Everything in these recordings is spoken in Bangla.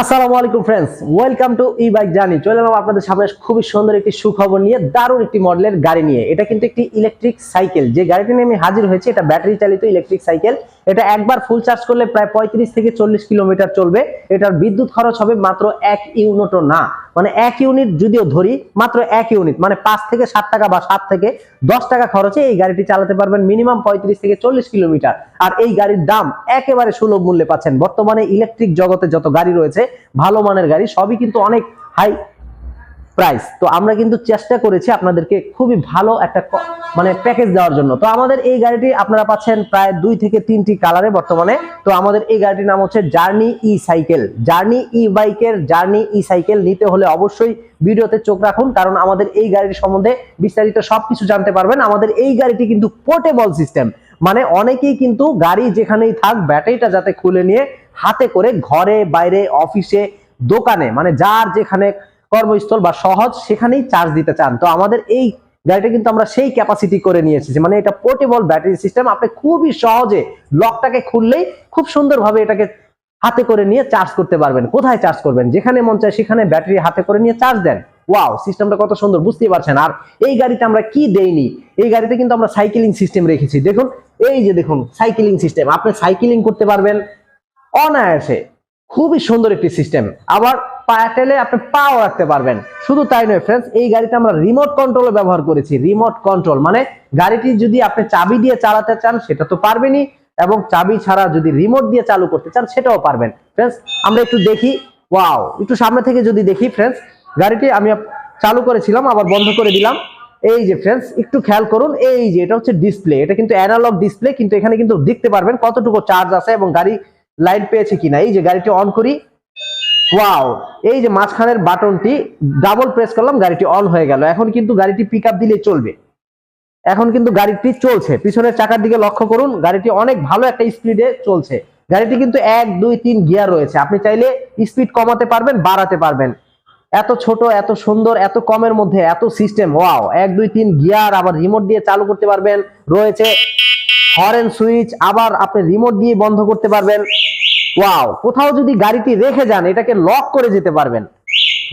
আসসালামু আলাইকুম friends welcome to e bike journey চলে এলাম আপনাদের সামনে খুবই সুন্দর একটি সুখবর নিয়ে, দারুণ একটি মডেলের গাড়ি নিয়ে। এটা কিন্তু একটি ইলেকট্রিক সাইকেল যে গাড়িটি নিয়ে আমি হাজির হয়েছি, এটা ব্যাটারি চালিত ইলেকট্রিক সাইকেল এটা একবার ফুল চার্জ করলে প্রায় পঁয়ত্রিশ থেকে চল্লিশ কিলোমিটার চলবে। এটার বিদ্যুৎ খরচ হবে মাত্র এক ইউনিটও না। মানে এক ইউনিট যদিও ধরি, মাত্র এক ইউনিট মানে পাঁচ থেকে সাত টাকা বা সাত থেকে দশ টাকা খরচে এই গাড়িটি চালাতে পারবেন মিনিমাম পঁয়ত্রিশ থেকে চল্লিশ কিলোমিটার। আর এই গাড়ির দাম একেবারে সুলভ মূল্যে পাচ্ছেন। বর্তমানে ইলেকট্রিক জগতে যত গাড়ি রয়েছে, ভালো মানের গাড়ি, সবই কিন্তু অনেক হাই প্রাইস তো আমরা কিন্তু চেষ্টা করেছি আপনাদেরকে খুবই ভালো একটা মানে প্যাকেজ দেওয়ার জন্য। তো আমাদের এই গাড়িটি আপনারা পাচ্ছেন প্রায় দুই থেকে তিনটি কালারে বর্তমানে। তো আমাদের এই গাড়িটির নাম হচ্ছে journey e cycle journey e বাইকের জার্নি ই সাইকেল নিতে হলে অবশ্যই ভিডিওতে চোখ রাখুন, কারণ আমাদের এই গাড়ির সম্বন্ধে বিস্তারিত সবকিছু জানতে পারবেন। আমাদের এই গাড়িটি কিন্তু পোর্টেবল সিস্টেম মানে অনেকেই কিন্তু গাড়ি যেখানেই থাক ব্যাটারিটা যাতে খুলে নিয়ে হাতে করে ঘরে, বাইরে অফিসে দোকানে মানে যার যেখানে কর্মস্থল বা সহজ সেখানেই চার্জ দিতে চান। তো আমাদের এই গাড়িটা কিন্তু আমরা সেই ক্যাপাসিটি করে নিয়ে এসেছি মানে এটা পোর্টেবল ব্যাটারি সিস্টেম আপনি খুবই সহজে লকটাকে খুললেই খুব সুন্দরভাবে এটাকে হাতে করে নিয়ে চার্জ করতে পারবেন। কোথায় চার্জ করবেন? যেখানে মন চায় সেখানে ব্যাটারি হাতে করে নিয়ে চার্জ দেন। ওয়াও সিস্টেমটা কত সুন্দর, বুঝতেই পারছেন। আর এই গাড়িতে আমরা কি দেইনি? এই গাড়িতে কিন্তু আমরা সাইকেলিং সিস্টেম রেখেছি। দেখুন, এই যে দেখুন সাইকেলিং সিস্টেম আপনি সাইকেলিং করতে পারবেন অনায়াসে। খুবই সুন্দর একটি সিস্টেম আবার পায়াটেলে আপনি পাও রাখতে পারবেন। শুধু তাই নয় ফ্রেন্ডস এই গাড়িতে আমরা রিমোট কন্ট্রোল ব্যবহার করেছি। রিমোট কন্ট্রোল মানে গাড়িটি যদি আপনি চাবি দিয়ে চালাতে চান, সেটা তো পারবেনই, এবং চাবি ছাড়া যদি রিমোট দিয়ে চালু করতে চান, সেটাও পারবেন। ফ্রেন্ডস আমরা একটু দেখি। ওয়াও একটু সামনে থেকে যদি দেখি ফ্রেন্ডস গাড়িটি আমি চালু করেছিলাম, আবার বন্ধ করে দিলাম। এই যে ফ্রেন্ডস একটু খেয়াল করুন, এই যে, এটা হচ্ছে ডিসপ্লে এটা কিন্তু অ্যানালগ ডিসপ্লে কিন্তু এখানে কিন্তু দেখতে পারবেন কতটুকু চার্জ আছে এবং গাড়ি লাইট পেয়েছে কিনা। এই যে, গাড়িটি অন করি। ওয়াও এই যে মাঝখানের বাটনটি ডাবল প্রেস করলাম, গাড়িটি অন হয়ে গেল। এখন কিন্তু গাড়িটি পিক আপ দিলে চলবে। এখন কিন্তু গাড়িটি চলছে। পিছনের চাকার দিকে লক্ষ্য করুন, গাড়িটি অনেক ভালো একটা স্পিডে চলছে। গাড়িটি কিন্তু এক, দুই, তিন গিয়ার রয়েছে। আপনি চাইলে স্পিড কমাতে পারবেন, বাড়াতে পারবেন। এত ছোট, এত সুন্দর, এত কমের মধ্যে, এত সিস্টেম ওয়াও এক, দুই, তিন গিয়ার আবার রিমোট দিয়ে চালু করতে পারবেন। রয়েছে হরেন সুইচ আবার আপনি রিমোট দিয়ে বন্ধ করতে পারবেন। ওয়াও কোথাও যদি গাড়িটি রেখে যান, এটাকে লক করে যেতে পারবেন।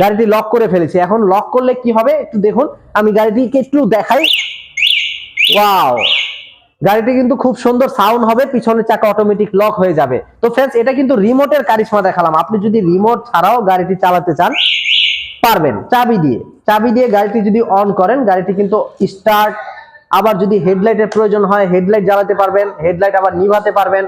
গাড়িটি লক করে ফেলেছি। এখন লক করলে কি হবে? একটু দেখুন, আমি গাড়িটিকে একটু দেখাই। ওয়াও গাড়িটি কিন্তু খুব সুন্দর সাউন্ড হবে, পিছনের চাকা অটোমেটিক লক হয়ে যাবে। তো ফ্রেন্ডস এটা কিন্তু রিমোটের কারিশমা দেখালাম। আপনি যদি রিমোট ছাড়াও গাড়িটি চালাতে চান, পারবেন। চাবি দিয়ে চাবি দিয়ে গাড়িটি যদি অন করেন, গাড়িটি কিন্তু স্টার্ট আবার যদি হেডলাইটের প্রয়োজন হয়, হেডলাইট জ্বালাতে পারবেন, হেডলাইট আবার নিভাতে পারবেন।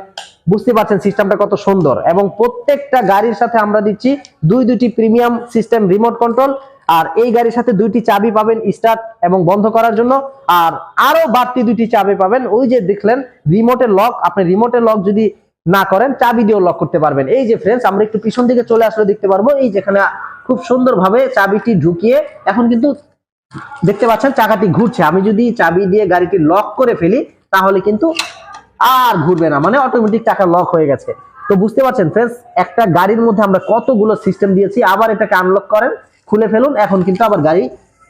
বুঝতে পারছেন সিস্টেমটা কত সুন্দর? এবং প্রত্যেকটা গাড়ির সাথে আমরা দিচ্ছি দুই দুটি প্রিমিয়াম সিস্টেম রিমোট কন্ট্রোল, আর এই গাড়ির সাথে দুইটি চাবি পাবেন স্টার্ট এবং বন্ধ করার জন্য। আর আরও বাড়তি দুটি চাবি পাবেন, ওই যে দেখলেন, রিমোটের লক। আপনি রিমোটের লক যদি না করেন, চাবি দিয়েও লক করতে পারবেন। এই যে ফ্রেন্ডস আমরা একটু পিছন দিকে চলে আসলে দেখতে পারব। এই যেখানে খুব সুন্দরভাবে চাবিটি ঢুকিয়ে এখন কিন্তু দেখতে পাচ্ছেন, চাকাটি ঘুরছে। আমি যদি চাবি দিয়ে গাড়িটি লক করে ফেলি, তাহলে কিন্তু আর ঘুরবে না। মানে অটোমেটিক চাকা লক হয়ে গেছে। তো বুঝতে পারছেন ফ্রেন্ডস একটা গাড়ির মধ্যে আমরা কতগুলো সিস্টেম দিয়েছি, আবার এটাকে আনলক করেন, খুলে ফেলুন, এখন কিন্তু আবার গাড়ি,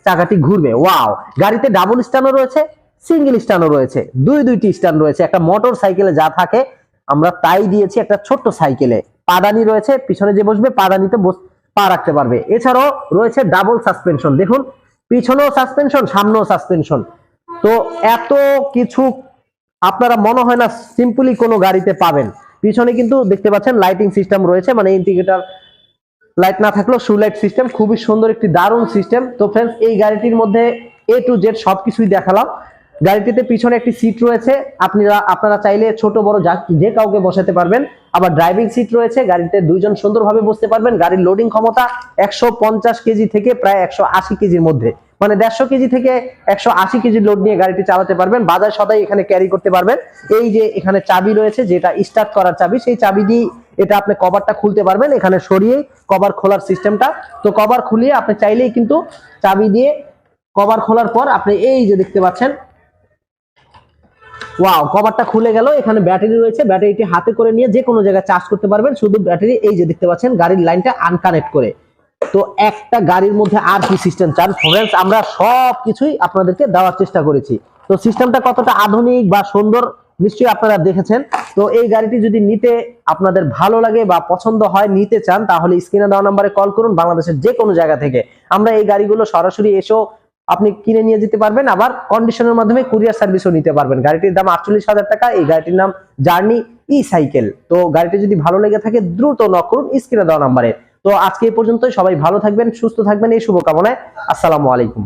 চাকাটি ঘুরবে। ওয়াও গাড়িতে ডাবল স্ট্যান্ডও রয়েছে সিঙ্গেল স্ট্যান্ডও রয়েছে, দুই দুইটি স্ট্যান্ড রয়েছে। একটা মোটর সাইকেলে যা থাকে, আমরা তাই দিয়েছি একটা ছোট্ট সাইকেলে পাদানি রয়েছে, পিছনে যে বসবে, পাদানিতে বস, পা রাখতে পারবে। এছাড়াও রয়েছে ডাবল সাসপেনশন দেখুন পিছনেও সাসপেনশন সামনেও সাসপেনশন তো এত কিছু আপনারা মনে হয় না সিম্পলি কোনো গাড়িতে পাবেন। পিছনে কিন্তু দেখতে পাচ্ছেন লাইটিং সিস্টেম রয়েছে মানে ইন্ডিকেটার লাইট না থাকলেও শু লাইট সিস্টেম খুবই সুন্দর একটি দারুণ সিস্টেম তো ফ্রেন্ডস এই গাড়িটির মধ্যে এ টু জেড সবকিছুই দেখালাম। গাড়িটিতে পিছনে একটি সিট রয়েছে। আপনারা আপনারা চাইলে ছোট, বড় যা- কাউকে বসাতে পারবেন। আবার ড্রাইভিং সিট রয়েছে, গাড়িতে দুইজন সুন্দরভাবে বসতে পারবেন। গাড়ির লোডিং ক্ষমতা একশো পঞ্চাশ কেজি থেকে প্রায় একশো আশি কেজির মধ্যে। মানে দেড়শো কেজি থেকে একশো আশি কেজি লোড নিয়ে গাড়িটি চালাতে পারবেন। বাজার সদাই এখানে ক্যারি করতে পারবেন। এই যে এখানে চাবি রয়েছে, যেটা স্টার্ট করার চাবি, সেই চাবি দিয়ে এটা আপনি কভারটা খুলতে পারবেন। এখানে সরিয়ে কভার খোলার সিস্টেমটা তো কভার খুলিয়ে আপনি চাইলেই কিন্তু চাবি দিয়ে কভার খোলার পর আপনি এই যে দেখতে পাচ্ছেন ওয়াও কভারটা খুলে গেল। এখানে ব্যাটারি রয়েছে। ব্যাটারিটি হাতে করে নিয়ে যে কোনো জায়গায় চার্জ করতে পারবেন। শুধু ব্যাটারি এই যে দেখতে পাচ্ছেন, গাড়ির লাইনটা আনকানেক্ট করে। তো একটা গাড়ির মধ্যে আর কি সিস্টেম চান ফ্রেন্ডস আমরা সব কিছুই আপনাদেরকে দেওয়ার চেষ্টা করেছি। তো সিস্টেমটা কতটা আধুনিক বা সুন্দর, নিশ্চয়ই আপনারা দেখেছেন। তো এই গাড়িটি যদি নিতে আপনাদের ভালো লাগে বা পছন্দ হয়, নিতে চান, তাহলে স্ক্রিনে দেওয়া নাম্বারে কল করুন। বাংলাদেশের যে কোনো জায়গা থেকে। আমরা এই গাড়িগুলো সরাসরি এসেও আপনি কিনে নিয়ে যেতে পারবেন, আবার কন্ডিশনের মাধ্যমে কুরিয়ার সার্ভিসও নিতে পারবেন। গাড়িটির দাম আটচল্লিশ হাজার টাকা, এই গাড়িটির নাম জার্নি ই সাইকেল তো গাড়িটি যদি ভালো লেগে থাকে, দ্রুত নক করুন স্ক্রিনে দেওয়া নাম্বারে। তো আজকে এই পর্যন্ত সবাই ভালো থাকবেন, সুস্থ থাকবেন, এই শুভকামনায়। আসসালামু আলাইকুম।